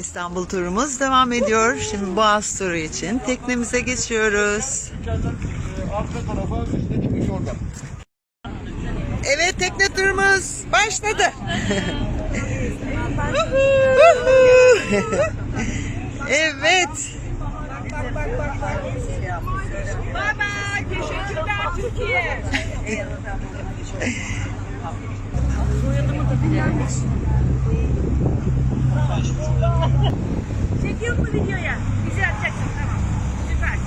İstanbul turumuz devam ediyor. Şimdi Boğaz turu için teknemize geçiyoruz. Arka tarafa. Evet tekne turumuz başladı. evet. Baba teşekkürler Türkiye. Çekiyor mu videoya? Bizi atacaksın tamam. Süper.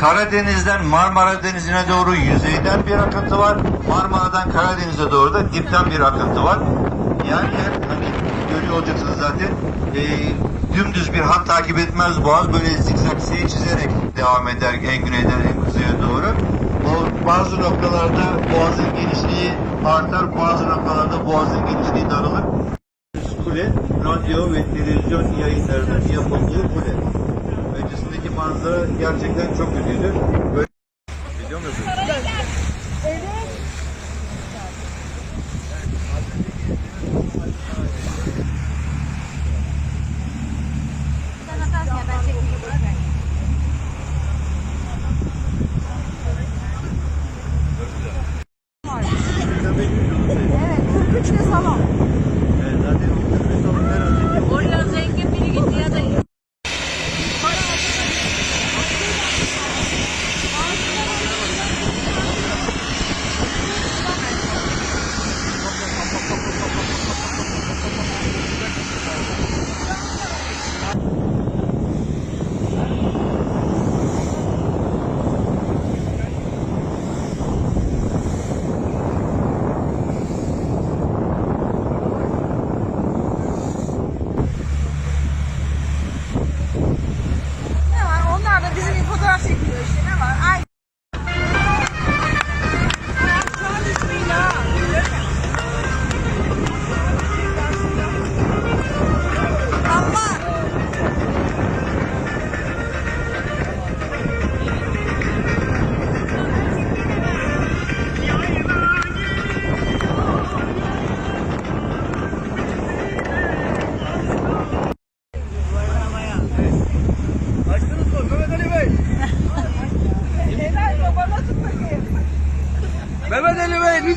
Karadeniz'den Marmara Denizi'ne doğru yüzeyden bir akıntı var. Marmara'dan Karadeniz'e doğru da dipten bir akıntı var. Yani hani görüyor zaten. E, dümdüz bir hat takip etmez Boğaz. Böyle zikzak seyir çizerek devam eder en güneyden en kuzeye doğru. O bazı noktalarda Boğaz'ın genişliği artar, bazı noktalarda Boğaz'ın genişliği daralır. Kule, radyo ve televizyon yayınlarının yapıldığı kule. Manzara gerçekten çok kötüydü. Böyle... Biliyor musun? Oraya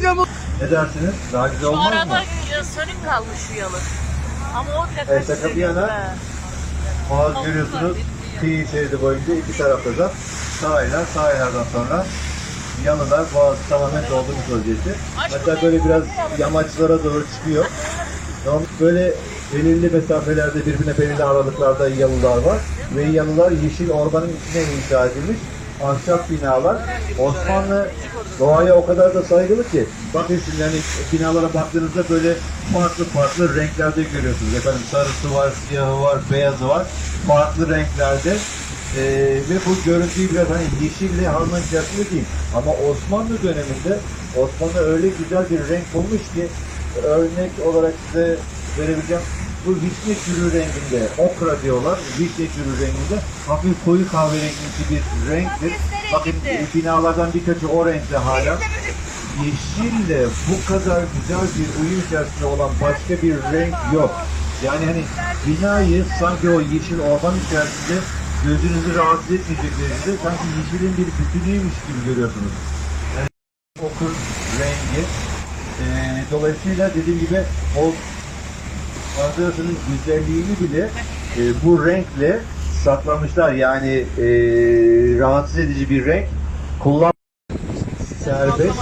Mu? Ne dersiniz? Daha güzel Şu olmaz mı? arada e, sönük kalmış şu yalı. Ama o bile Evet, kaçtı. şaka bir yana. Boğaz görüyorsunuz kıyı şeridi boyunca iki tarafta da sahiller, sahillerden sonra yalılar boğaz tamamen doldurmuş vaziyette. Hatta böyle biraz yamaçlara doğru çıkıyor. Böyle belirli mesafelerde birbirine belirli aralıklarda yalılar var ve yalılar yeşil ormanın içine inşa edilmiş ahşap binalar. Osmanlı doğaya o kadar da saygılı ki bakın şimdi hani binalara baktığınızda böyle farklı farklı renklerde görüyorsunuz. Efendim sarısı var, siyahı var, beyazı var. Farklı renklerde. Ee, ve bu görüntüyü biraz hani yeşille harman içerisinde değil. Ama Osmanlı döneminde Osmanlı öyle güzel bir renk bulmuş ki örnek olarak size verebileceğim bu vişne çürü renginde okra diyorlar. Vişne çürü renginde hafif koyu kahverengimsi bir renktir. Bakın binalardan birkaçı o renkte hala. Yeşille bu kadar güzel bir uyum içerisinde olan başka bir renk yok. Yani hani binayı sanki o yeşil orman içerisinde gözünüzü rahatsız etmeyecek derecede sanki yeşilin bir bütünüymüş gibi görüyorsunuz. Yani okur rengi. Ee, dolayısıyla dediğim gibi o manzarasının güzelliğini bile e, bu renkle saklamışlar. Yani e, rahatsız edici bir renk kullan serbest.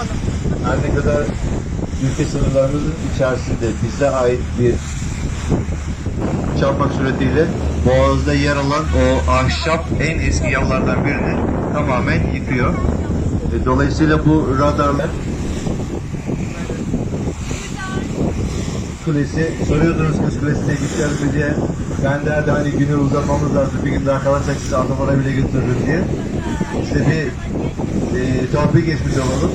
Her ne kadar ülke sınırlarımızın içerisinde bize ait bir çarpmak suretiyle Boğaz'da yer alan o ahşap en eski yollardan birini tamamen yıkıyor. E, Dolayısıyla bu radarlar Kulesi soruyordunuz Kız Kulesi'ne gideceğiz mi diye. Ben derdi hani günü uzatmamız lazım. Bir gün daha kalırsak sizi Antalya'ya bile götürürüm diye. İşte bir e, torpil geçmiş olalım.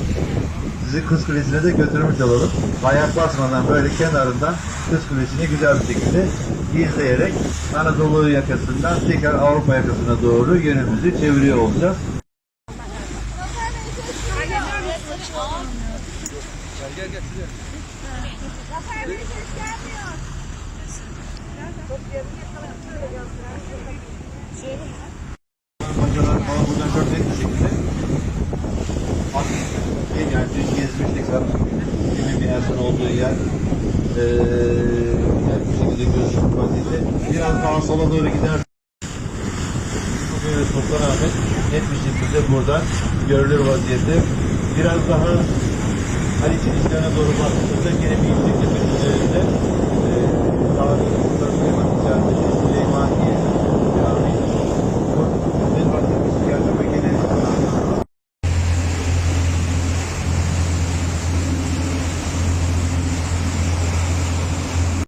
Sizi Kız Kulesi'ne de götürmüş olalım. Ayak basmadan böyle kenarından Kız Kulesi'ni güzel bir şekilde izleyerek Anadolu yakasından tekrar Avrupa yakasına doğru yönümüzü çeviriyor olacağız. Hocalar falan buradan çok net bir şekilde yani dün gezmiştik zaten. Kimin bir Ersin olduğu yer. Ee, net bir şekilde gözükür vaziyette. Biraz daha sola doğru gider. Evet, Sultanahmet net bir şekilde buradan görülür vaziyette. Biraz daha Haliç'in içlerine doğru baktığımızda gene bir yüksek tepenin üzerinde e, tarihi